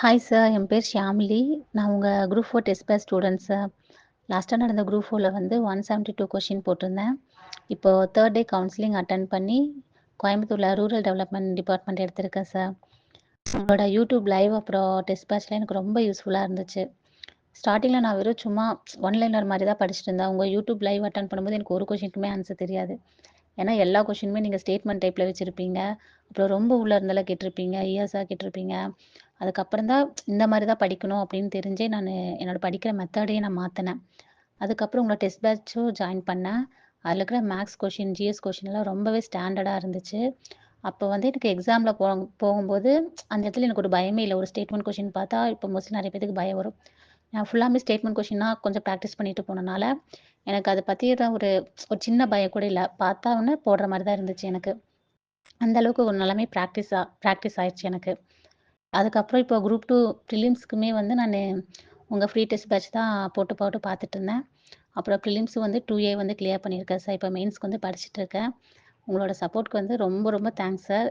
Hi sir. என் பேர் ஷியாமிலி. நான் உங்கள் குரூப் ஃபோர் டெஸ்ட் பேர் ஸ்டூடண்ட் சார். லாஸ்ட்டாக நடந்த குரூப் ஃபோரில் வந்து ஒன் செவன்ட்டி டூ கொஷின் போட்டிருந்தேன். இப்போ தேர்ட் டே கவுன்சிலிங் அட்டன் பண்ணி, கோயம்புத்தூரில் ரூரல் டெவலப்மெண்ட் டிபார்ட்மெண்ட் எடுத்திருக்கேன் சார். உங்களோட யூடியூப் லைவ் அப்புறம் டெஸ்ட் பேட்ச்லாம் எனக்கு ரொம்ப யூஸ்ஃபுல்லாக இருந்துச்சு. ஸ்டார்டிங்கில் நான் வெறும் சும்மா ஒன் லைனர் தான் படிச்சுட்டு இருந்தேன். உங்கள் யூடியூப் லைவ் அட்டன் பண்ணும்போது எனக்கு ஒரு கொஷினுக்குமே ஆன்சர் தெரியாது. ஏன்னா எல்லா கொஷினுமே நீங்கள் ஸ்டேட்மெண்ட் டைப்ல வச்சுருப்பீங்க அப்புறம் ரொம்ப உள்ள இருந்தெல்லாம் கேட்டிருப்பீங்க. இயர்ஸாக கேட்டிருப்பீங்க. அதுக்கப்புறம் தான் இந்த மாதிரி தான் படிக்கணும் அப்படின்னு தெரிஞ்சே நான் என்னோட படிக்கிற மெத்தடையே நான் மாற்றினேன் அதுக்கப்புறம் உங்களை டெஸ்ட் பேட்ச்சும் ஜாயின் பண்ணேன். அதில் இருக்கிற மேக்ஸ் கொஷின் ஜிஎஸ் கொஷின்லாம் ரொம்பவே ஸ்டாண்டர்டாக இருந்துச்சு. அப்போ வந்து எனக்கு எக்ஸாமில் போ போகும்போது அந்த இடத்துல எனக்கு ஒரு பயமே இல்லை ஒரு ஸ்டேட்மெண்ட் கொஷின் பார்த்தா இப்போ மோஸ்ட்லி நிறைய பேத்துக்கு பயம் வரும். நான் ஃபுல்லாமே ஸ்டேட்மெண்ட் கொஸ்டினா கொஞ்சம் ப்ராக்டிஸ் பண்ணிட்டு போனனால, எனக்கு அத பத்தின ஒரு ஒரு சின்ன பயம் கூட இல்லை பார்த்தா ஒன்று போடுற மாதிரி தான் இருந்துச்சு எனக்கு. அந்த அளவுக்கு ஒரு நிலமே பிராக்டிஸா ப்ராக்டிஸ் ஆயிடுச்சு எனக்கு. அதுக்கப்புறம் இப்போ குரூப் டூ ப்ரிலிம்ஸ்க்குமே வந்து நான் உங்கள் ஃப்ரீ டெஸ்ட் பேட்ச் தான் போட்டு போட்டு பார்த்துட்டு இருந்தேன். அப்புறம் ப்ரிலிம்ஸ் வந்து டூ ஏ வந்து கிளியர் பண்ணியிருக்கேன் சார். இப்போ மெயின்ஸ்க்கு வந்து படிச்சுட்டு இருக்கேன். உங்களோட சப்போர்ட்க்கு வந்து ரொம்ப ரொம்ப தேங்க்ஸ் சார்.